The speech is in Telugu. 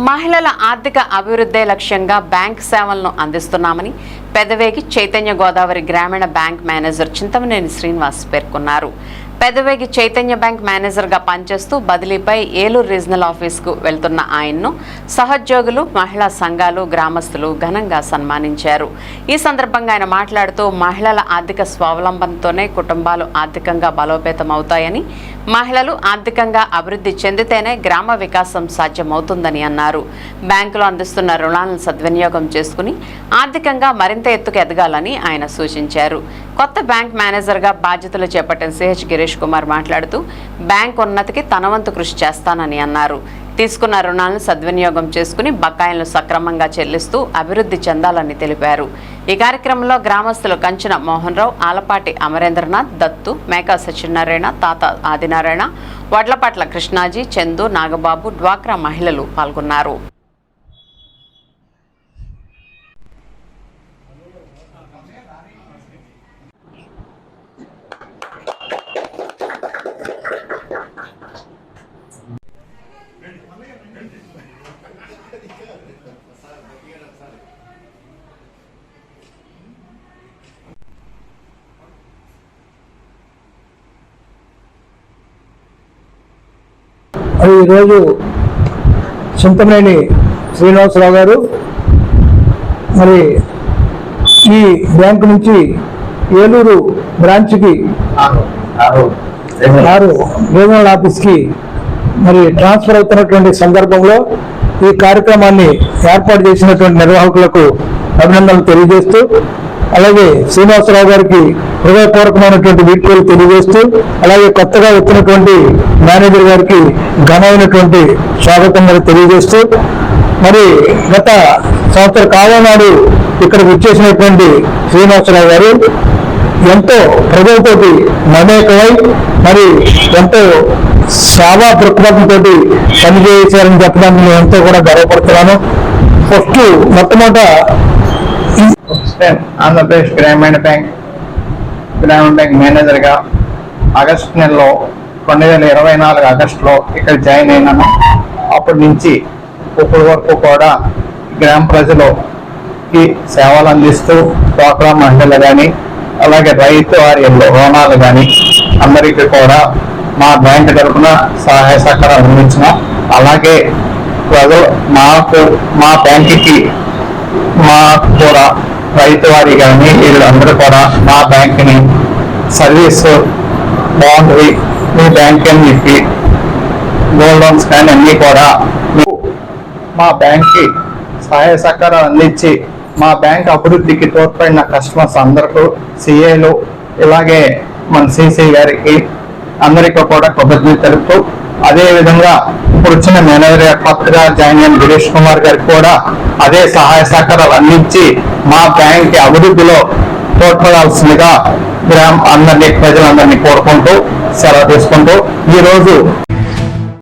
మహిళల ఆర్థిక అభివృద్ధే లక్ష్యంగా బ్యాంక్ సేవలను అందిస్తున్నామని పెదవేగి చైతన్య గోదావరి గ్రామీణ బ్యాంక్ మేనేజర్ చింతమనేని శ్రీనివాస్ పేర్కొన్నారు. పెదవేగి చైతన్య బ్యాంక్ మేనేజర్గా పనిచేస్తూ బదిలీపై ఏలూరు రీజనల్ ఆఫీస్కు వెళ్తున్న ఆయన్ను సహోద్యోగులు మహిళా సంఘాలు గ్రామస్తులు ఘనంగా సన్మానించారు. ఈ సందర్భంగా ఆయన మాట్లాడుతూ మహిళల ఆర్థిక స్వావలంబనతోనే కుటుంబాలు ఆర్థికంగా బలోపేతం అవుతాయని మహిళలు ఆర్థికంగా అభివృద్ధి చెందితేనే గ్రామ వికాసం సాధ్యమవుతుందని అన్నారు. బ్యాంకులు అందిస్తున్న రుణాలను సద్వినియోగం చేసుకుని ఆర్థికంగా మరింత ఎత్తుకు ఎదగాలని ఆయన సూచించారు. కొత్త బ్యాంక్ మేనేజర్గా బాధ్యతలు చేపట్టిన సిహెచ్ గిరీష్ కుమార్ మాట్లాడుతూ బ్యాంక్ ఉన్నతికి తన వంతు కృషి చేస్తానని అన్నారు. తీసుకున్న రుణాలను సద్వినియోగం చేసుకుని బకాయిలను సక్రమంగా చెల్లిస్తూ అభివృద్ధి చెందాలని తెలిపారు. ఈ కార్యక్రమంలో గ్రామస్తులు కంచిన మోహన్ రావు ఆలపాటి అమరేంద్రనాథ్ దత్తు మేకా సత్యనారాయణ తాత ఆదినారాయణ వడ్లపట్ల కృష్ణాజీ చందు నాగబాబు డ్వాక్రా మహిళలు పాల్గొన్నారు. మరి ఈరోజు చింతమనేని శ్రీనివాసరావు గారు మరి ఈ బ్యాంకు నుంచి ఏలూరు బ్రాంచ్కి ఆరు రీజనల్ ఆఫీస్కి మరి ట్రాన్స్ఫర్ అవుతున్నటువంటి సందర్భంలో ఈ కార్యక్రమాన్ని ఏర్పాటు చేసినటువంటి నిర్వాహకులకు అభినందనలు తెలియజేస్తూ అలాగే శ్రీనివాసరావు గారికి హృదయపూర్వకమైనటువంటి వీడ్కోలు తెలియజేస్తూ అలాగే కొత్తగా వచ్చినటువంటి మేనేజర్ గారికి ఘనమైనటువంటి స్వాగతం మరి తెలియజేస్తూ మరి గత సంవత్సర కాలం నాడు ఇక్కడికి వచ్చేసినటువంటి శ్రీనివాసరావు గారు ఎంతో ప్రజలతోటి మమేకమై మరి ఎంతో సేవా దృక్పథంతో పనిచేశారని చెప్పడానికి నేను ఎంతో కూడా గర్వపడుతున్నాను. ఫస్ట్ మొట్టమొదట స్టెన్ ఆంధ్రప్రదేశ్ గ్రామీణ బ్యాంక్ గ్రామీణ బ్యాంక్ మేనేజర్గా ఆగస్టు నెలలో రెండు వేల ఇరవై నాలుగు ఆగస్టులో ఇక్కడ జాయిన్ అయినాను. అప్పటి నుంచి ఇప్పటి వరకు కూడా గ్రామ ప్రజలకి సేవలు అందిస్తూ డ్వాక్రా మహిళలు కానీ అలాగే రైతు వారిలో రుణాలు కానీ అందరికీ కూడా మా బ్యాంక్ తరఫున సహాయ సహకారాలు అందించిన. అలాగే ప్రజలు మాకు మా బ్యాంకుకి మా కూడా రైతు వారి కానీ వీళ్ళందరూ కూడా మా బ్యాంక్ని సర్వీస్ బాగుంటుంది మీ బ్యాంక్ అని చెప్పి గోల్డ్ లోన్స్ కానీ అన్నీ కూడా మా బ్యాంక్కి సహాయ సహకారాలు అందించి మా బ్యాంక్ అభివృద్ధికి తోడ్పడిన కస్టమర్స్ అందరికీ సిఏలు ఇలాగే మన సిసి గారికి అందరికీ కూడా కృతజ్ఞత తెలుపుతూ అదే విధంగా ఇప్పుడు వచ్చిన మేనేజర్ గారు కొత్తగా జాయిన్ అయిన గిరీష్ కుమార్ గారికి కూడా అదే సహాయ సహకారాలు అందించి మా బ్యాంక్ అభివృద్ధిలో తోడ్పడాల్సిందిగా గ్రామ అందరినీ ప్రజలందరినీ కోరుకుంటూ సెలవు తీసుకుంటూ ఈరోజు